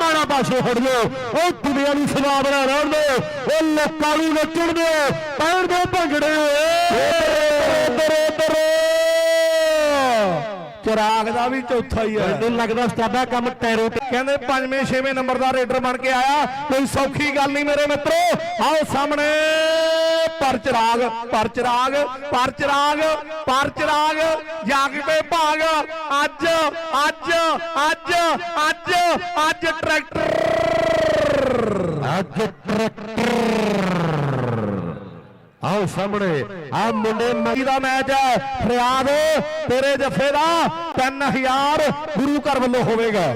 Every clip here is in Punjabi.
ਮਾਣਾ ਪਾਸੇ ਹਟ ਜਾਓ। ਉਹ ਦੁਨੀਆ ਨੂੰ ਸਵਾਦਣਾ ਰਹਿਣ ਦਿਓ ਉਹ ਲੋਕਾਂ ਨੂੰ ਨੱਚਣ ਦਿਓ ਪੈਣ ਦਿਓ ਭੰਗੜੇ। ਦਰੇ ਦਰੇ ਚਿਰਾਗ ਦਾ ਵੀ ਚੌਥਾ ਹੀ ਹੈ। ਮੈਨੂੰ ਲੱਗਦਾ ਸਟਾਡਾ ਕੰਮ ਟੈਰੋ ਤੇ ਕਹਿੰਦੇ ਪੰਜਵੇਂ ਛੇਵੇਂ ਨੰਬਰ ਦਾ ਰੇਡਰ ਬਣ ਕੇ ਆਇਆ। ਕੋਈ ਸੌਖੀ ਗੱਲ ਨਹੀਂ ਮੇਰੇ ਮਿੱਤਰੋ। ਆਓ ਸਾਹਮਣੇ। ਪਰ ਚਿਰਾਗ ਪਰ ਚਿਰਾਗ ਪਰ ਚਿਰਾਗ ਪਰ ਚਿਰਾਗ ਜਾਗ ਪੇ ਭਾਗ। ਅੱਜ ਅੱਜ ਅੱਜ। ਅੱਜ ਅੱਜ ਟਰੈਕਟਰ। ਅੱਜ ਟਰੈਕਟਰ। ਆਓ ਸਾਹਮਣੇ। ਆ ਮੁੰਡੇ ਮਈ ਦਾ ਮੈਚ ਹੈ। ਫਰਿਆਦ ਤੇਰੇ ਜੱਫੇ ਦਾ 3000 ਗੁਰੂ ਘਰ ਵੱਲੋਂ ਹੋਵੇਗਾ।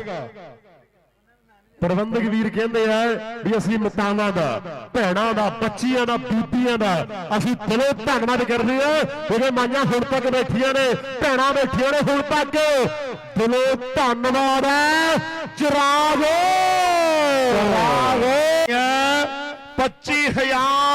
ਪ੍ਰਬੰਧਕ ਵੀਰ ਕਹਿੰਦੇ ਆ ਵੀ ਅਸੀਂ ਮਤਾਵਾਂ ਦਾ, ਭੈਣਾਂ ਦਾ, ਬੱਚੀਆਂ ਦਾ, ਬੀਬੀਆਂ ਦਾ ਅਸੀਂ ਦਿਲੋਂ ਧੰਨਵਾਦ ਕਰਦੇ ਆ। ਜਿਹੜੇ ਮਾਈਆਂ ਹੁਣ ਤੱਕ ਬੈਠੀਆਂ ਨੇ, ਭੈਣਾਂ ਬੈਠੀਆਂ ਨੇ ਹੁਣ ਤੱਕ, ਦਿਲੋਂ ਧੰਨਵਾਦ ਹੈ ਚਿਰਾਗ ਚਿਰਾਗ 25000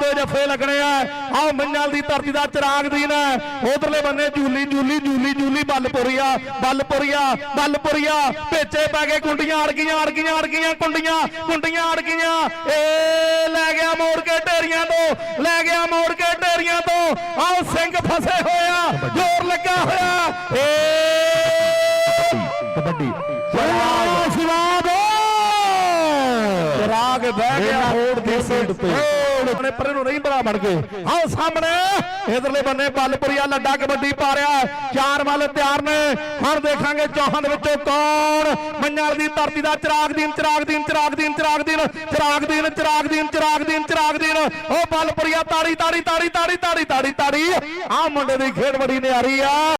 ਦੇ ਜੱਫੇ ਲੱਗਣੇ ਆ। ਆਹ ਮੰਨਲ ਦੀ ਧਰਤੀ ਦਾ ਚਿਰਾਗ ਦੀਨ ਹੈ। ਉਧਰਲੇ ਬੰਨੇ ਜੂਲੀ ਜੂਲੀ ਜੂਲੀ ਜੂਲੀ ਬੱਲਪੁਰੀਆ ਬੱਲਪੁਰੀਆ ਬੱਲਪੁਰੀਆ। ਪੇਚੇ ਪੈ ਗਏ ਕੁੰਡੀਆਂ ਅੜ ਗਈਆਂ ਅੜ ਗਈਆਂ ਅੜ ਗਈਆਂ ਕੁੰਡੀਆਂ ਕੁੰਡੀਆਂ ਅੜ ਗਈਆਂ ਏ ਲੈ ਗਿਆ ਮੋੜ ਕੇ ਢੇਰੀਆਂ ਤੋਂ ਲੈ ਗਿਆ ਮੋੜ ਕੇ ਢੇਰੀਆਂ ਤੋਂ। ਆਹ ਸਿੰਘ ਫਸੇ ਹੋਇਆ ਜ਼ੋਰ ਲੱਗਾ ਹੋਇਆ। ਏ ਕਬੱਡੀ। ਸਿਵਾਦ ਚਿਰਾਗ ਬਹਿ ਗਿਆ ਰੋਡ ਦੀ ਸੀਟ ਤੇ। ਆਪਣੇ ਪਰੇ ਨੂੰ ਨਹੀਂ ਬੜਾ ਬਣ ਗਏ। ਆਓ ਸਾਹਮਣੇ, ਇਧਰਲੇ ਬੰਨੇ ਬੱਲਪੁਰੀਆ ਲੱਡਾ ਕਬੱਡੀ ਪਾ ਰਿਹਾ ਚਾਰ ਮੱਲ ਤਿਆਰ ਨੇ। ਹੁਣ ਦੇਖਾਂਗੇ ਚੌਹਾਂ ਦੇ ਵਿੱਚੋਂ ਕੌਣ ਮੰਨਲ ਦੀ ਧਰਤੀ ਦਾ ਚਿਰਾਗ ਦੀਨ ਚਿਰਾਗ ਦੀਨ ਚਿਰਾਗ ਦੀਨ ਚਿਰਾਗ ਦੀਨ ਚਿਰਾਗ ਦੀਨ ਚਿਰਾਗ ਦੀਨ ਚਿਰਾਗ ਦੀਨ ਚਿਰਾਗ ਦੀਨ। ਉਹ ਬੱਲਪੁਰੀਆ ਤਾੜੀ ਤਾੜੀ ਤਾੜੀ ਤਾੜੀ ਤਾੜੀ ਤਾੜੀ ਤਾੜੀ। ਆਹ ਮੁੰਡੇ ਦੀ ਖੇਡ ਬੜੀ ਨਿਆਰੀ ਆ।